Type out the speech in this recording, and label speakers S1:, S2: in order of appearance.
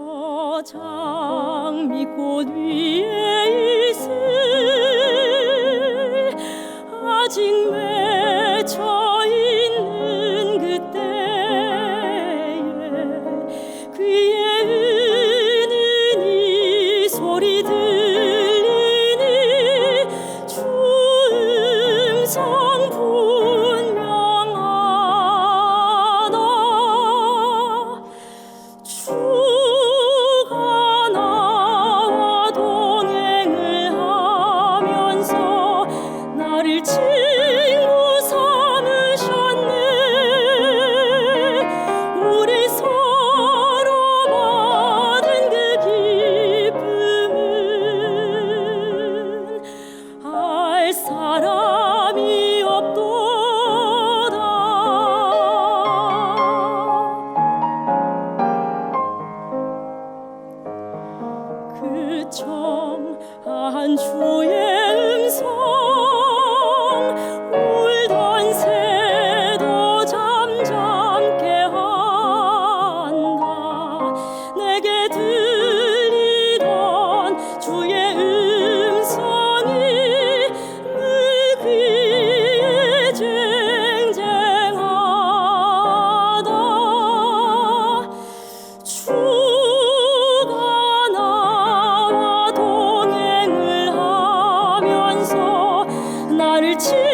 S1: 저 장미꽃 위에 있을 아직 맺혀 있는 그때에 그의 은은히 소리 들리니 주음성 부 청한 주의 失去